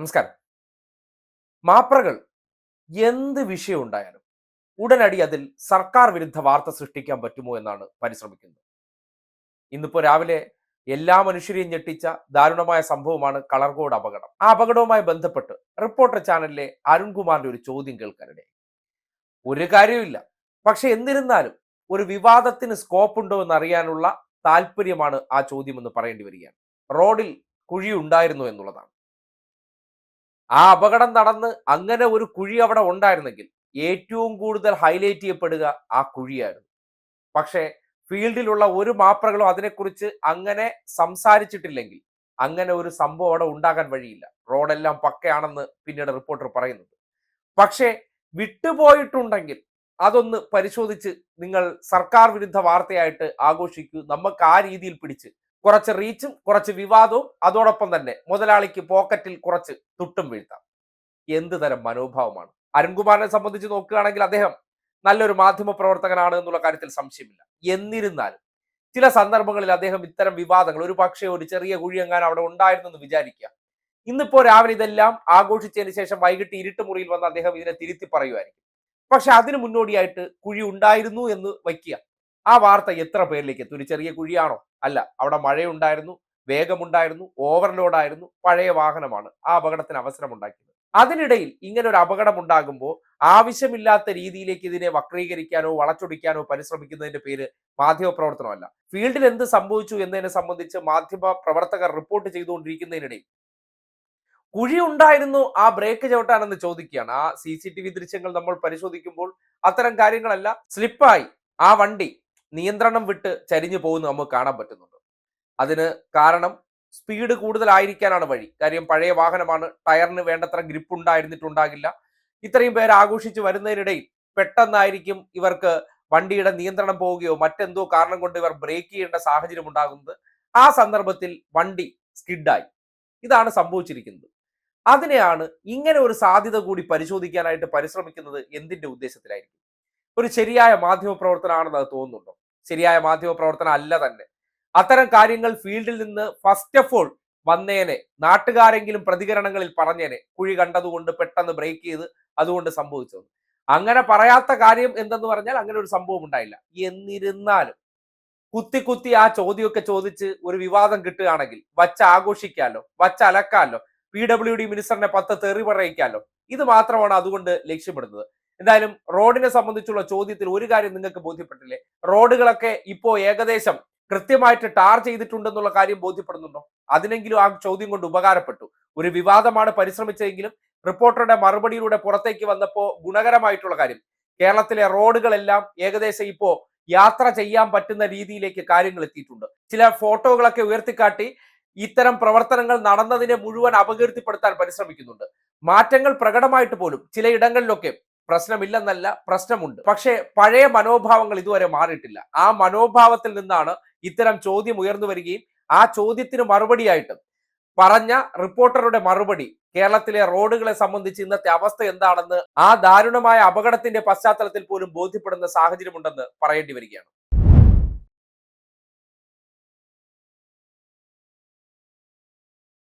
നമസ്കാരം. മാപ്രകൾ എന്ത് വിഷയം ഉണ്ടായാലും ഉടനടി അതിൽ സർക്കാർ വിരുദ്ധ വാർത്ത സൃഷ്ടിക്കാൻ പറ്റുമോ എന്നാണ് പരിശ്രമിക്കുന്നത്. ഇന്നിപ്പോ രാവിലെ എല്ലാ മനുഷ്യരെയും ഞെട്ടിച്ച ദാരുണമായ സംഭവമാണ് കളർകോട് അപകടം. ആ അപകടവുമായി ബന്ധപ്പെട്ട് റിപ്പോർട്ടർ ചാനലിലെ അരുൺകുമാറിന്റെ ഒരു ചോദ്യം കേൾക്കാനിടെ ഒരു കാര്യമില്ല പക്ഷെ എന്നിരുന്നാലും ഒരു വിവാദത്തിന് സ്കോപ്പ് ഉണ്ടോ എന്ന് അറിയാനുള്ള താല്പര്യമാണ് ആ ചോദ്യം എന്ന് പറയേണ്ടി വരികയാണ്. റോഡിൽ കുഴി ഉണ്ടായിരുന്നു എന്നുള്ളതാണ്. ആ അപകടം നടന്ന് അങ്ങനെ ഒരു കുഴി അവിടെ ഉണ്ടായിരുന്നെങ്കിൽ ഏറ്റവും കൂടുതൽ ഹൈലൈറ്റ് ചെയ്യപ്പെടുക ആ കുഴിയായിരുന്നു. പക്ഷേ ഫീൽഡിലുള്ള ഒരു മാപ്രകളും അതിനെക്കുറിച്ച് അങ്ങനെ സംസാരിച്ചിട്ടില്ലെങ്കിൽ അങ്ങനെ ഒരു സംഭവം അവിടെ ഉണ്ടാകാൻ വഴിയില്ല. റോഡെല്ലാം പക്കയാണെന്ന് പിന്നീട് റിപ്പോർട്ടർ പറയുന്നുണ്ട്. പക്ഷേ വിട്ടുപോയിട്ടുണ്ടെങ്കിൽ അതൊന്ന് പരിശോധിച്ച് നിങ്ങൾ സർക്കാർ വിരുദ്ധ വാർത്തയായിട്ട് ആഘോഷിക്കൂ. നമുക്ക് ആ രീതിയിൽ പിടിച്ച് കുറച്ച് റീച്ചും കുറച്ച് വിവാദവും അതോടൊപ്പം തന്നെ മുതലാളിക്ക് പോക്കറ്റിൽ കുറച്ച് തുട്ടും വീഴ്ത്താം. എന്ത് തരം മനോഭാവമാണ്? അരുൺകുമാറിനെ സംബന്ധിച്ച് നോക്കുകയാണെങ്കിൽ അദ്ദേഹം നല്ലൊരു മാധ്യമ പ്രവർത്തകനാണ് എന്നുള്ള കാര്യത്തിൽ സംശയമില്ല. എന്നിരുന്നാലും ചില സന്ദർഭങ്ങളിൽ അദ്ദേഹം ഇത്തരം വിവാദങ്ങൾ ഒരു പക്ഷേ ഒരു ചെറിയ കുഴിയെങ്ങാൻ അവിടെ ഉണ്ടായിരുന്നെന്ന് വിചാരിക്കുക. ഇന്നിപ്പോ രാവിലെ ഇതെല്ലാം ആഘോഷിച്ചതിന് ശേഷം വൈകിട്ട് ഇരുട്ട് മുറിയിൽ വന്ന് അദ്ദേഹം ഇതിനെ തിരുത്തി പറയുമായിരിക്കും. പക്ഷെ അതിന് മുന്നോടിയായിട്ട് കുഴി ഉണ്ടായിരുന്നു എന്ന് വയ്ക്കുക. ആ വാർത്ത എത്ര പേരിലേക്ക് എത്തും? ഒരു ചെറിയ കുഴിയാണോ? അല്ല അവിടെ മഴയുണ്ടായിരുന്നു വേഗമുണ്ടായിരുന്നു ഓവർലോഡായിരുന്നു പഴയ വാഹനമാണ് ആ അപകടത്തിന് അവസരമുണ്ടാക്കിയത്. അതിനിടയിൽ ഇങ്ങനെ ഒരു അപകടം ഉണ്ടാകുമ്പോൾ ആവശ്യമില്ലാത്ത രീതിയിലേക്ക് ഇതിനെ വക്രീകരിക്കാനോ വളച്ചൊടിക്കാനോ പരിശ്രമിക്കുന്നതിന്റെ പേര് മാധ്യമ പ്രവർത്തനമല്ല ഫീൽഡിൽ എന്ത് സംഭവിച്ചു എന്നതിനെ സംബന്ധിച്ച് മാധ്യമ പ്രവർത്തകർ റിപ്പോർട്ട് ചെയ്തുകൊണ്ടിരിക്കുന്നതിനിടയിൽ കുഴി ഉണ്ടായിരുന്നു ആ ബ്രേക്ക് ചവിട്ടാനെന്ന് ചോദിക്കുകയാണ്. ആ സി സി ടി വി ദൃശ്യങ്ങൾ നമ്മൾ പരിശോധിക്കുമ്പോൾ അത്തരം കാര്യങ്ങളല്ല. സ്ലിപ്പായി ആ വണ്ടി നിയന്ത്രണം വിട്ട് ചരിഞ്ഞു പോകുന്നത് നമുക്ക് കാണാൻ പറ്റുന്നുണ്ട്. അതിന് കാരണം സ്പീഡ് കൂടുതലായിരിക്കാനാണ് വഴി. കാര്യം പഴയ വാഹനമാണ് ടയറിന് വേണ്ടത്ര ഗ്രിപ്പ് ഉണ്ടായിരുന്നിട്ടുണ്ടാകില്ല. ഇത്രയും പേർ ആഘോഷിച്ച് വരുന്നതിനിടയിൽ പെട്ടെന്നായിരിക്കും ഇവർക്ക് വണ്ടിയുടെ നിയന്ത്രണം പോവുകയോ മറ്റെന്തോ കാരണം കൊണ്ട് ഇവർ ബ്രേക്ക് ചെയ്യേണ്ട സാഹചര്യം ഉണ്ടാകുന്നത്. ആ സന്ദർഭത്തിൽ വണ്ടി സ്കിഡായി. ഇതാണ് സംഭവിച്ചിരിക്കുന്നത്. അതിനെയാണ് ഇങ്ങനെ ഒരു സാധ്യത കൂടി പരിശോധിക്കാനായിട്ട് പരിശ്രമിക്കുന്നത് എന്തിന്റെ ഉദ്ദേശത്തിലായിരിക്കും? ഒരു ശരിയായ മാധ്യമ പ്രവർത്തനമാണെന്ന് അത് തോന്നുന്നുണ്ടോ? ശരിയായ മാധ്യമ പ്രവർത്തനം അല്ല തന്നെ. അത്തരം കാര്യങ്ങൾ ഫീൽഡിൽ നിന്ന് ഫസ്റ്റ് ഓഫ് ഓൾ വന്നേനെ നാട്ടുകാരെങ്കിലും പ്രതികരണങ്ങളിൽ പറഞ്ഞേനെ കുഴി കണ്ടതുകൊണ്ട് പെട്ടെന്ന് ബ്രേക്ക് ചെയ്ത് അതുകൊണ്ട് സംഭവിച്ചത്. അങ്ങനെ പറയാത്ത കാര്യം എന്തെന്ന് പറഞ്ഞാൽ അങ്ങനെ ഒരു സംഭവം ഉണ്ടായില്ല. എന്നിരുന്നാലും കുത്തി കുത്തി ആ ചോദ്യമൊക്കെ ചോദിച്ച് ഒരു വിവാദം കിട്ടുകയാണെങ്കിൽ വച്ച് ആഘോഷിക്കാലോ വച്ച് അലക്കാലോ പി ഡബ്ല്യു ഡി മിനിസ്റ്ററിനെ പത്ത് തെറി പറയിക്കാലോ ഇത് മാത്രമാണ് അതുകൊണ്ട് ലക്ഷ്യമിടുന്നത്. എന്തായാലും റോഡിനെ സംബന്ധിച്ചുള്ള ചോദ്യത്തിൽ ഒരു കാര്യം നിങ്ങൾക്ക് ബോധ്യപ്പെട്ടില്ലേ? റോഡുകളൊക്കെ ഇപ്പോ ഏകദേശം കൃത്യമായിട്ട് ടാർ ചെയ്തിട്ടുണ്ടെന്നുള്ള കാര്യം ബോധ്യപ്പെടുന്നുണ്ടോ? അതിനെങ്കിലും ആ ചോദ്യം കൊണ്ട് ഉപകാരപ്പെട്ടു. ഒരു വിവാദമാണ് പരിശ്രമിച്ചതെങ്കിലും റിപ്പോർട്ടറുടെ മറുപടിയിലൂടെ പുറത്തേക്ക് വന്നപ്പോൾ ഗുണകരമായിട്ടുള്ള കാര്യം. കേരളത്തിലെ റോഡുകളെല്ലാം ഏകദേശം ഇപ്പോ യാത്ര ചെയ്യാൻ പറ്റുന്ന രീതിയിലേക്ക് കാര്യങ്ങൾ എത്തിയിട്ടുണ്ട്. ചില ഫോട്ടോകളൊക്കെ ഉയർത്തിക്കാട്ടി ഇത്തരം പ്രവർത്തനങ്ങൾ നടന്നതിനെ മുഴുവൻ അപകീർത്തിപ്പെടുത്താൻ പരിശ്രമിക്കുന്നുണ്ട്. മാറ്റങ്ങൾ പ്രകടമായിട്ട് പോലും ചില ചിലയിടങ്ങളിലൊക്കെ പ്രശ്നമില്ലെന്നല്ല പ്രശ്നമുണ്ട്. പക്ഷേ പഴയ മനോഭാവങ്ങൾ ഇതുവരെ മാറിയിട്ടില്ല. ആ മനോഭാവത്തിൽ നിന്നാണ് ഇത്തരം ചോദ്യം ഉയർന്നു വരികയും ആ ചോദ്യത്തിന് മറുപടിയായിട്ട് പറഞ്ഞ റിപ്പോർട്ടറുടെ മറുപടി കേരളത്തിലെ റോഡുകളെ സംബന്ധിച്ച് ഇന്നത്തെ അവസ്ഥ എന്താണെന്ന് ആ ദാരുണമായ അപകടത്തിന്റെ പശ്ചാത്തലത്തിൽ പോലും ബോധ്യപ്പെടുന്ന സാഹചര്യമുണ്ടെന്ന് പറയേണ്ടി വരികയാണ്.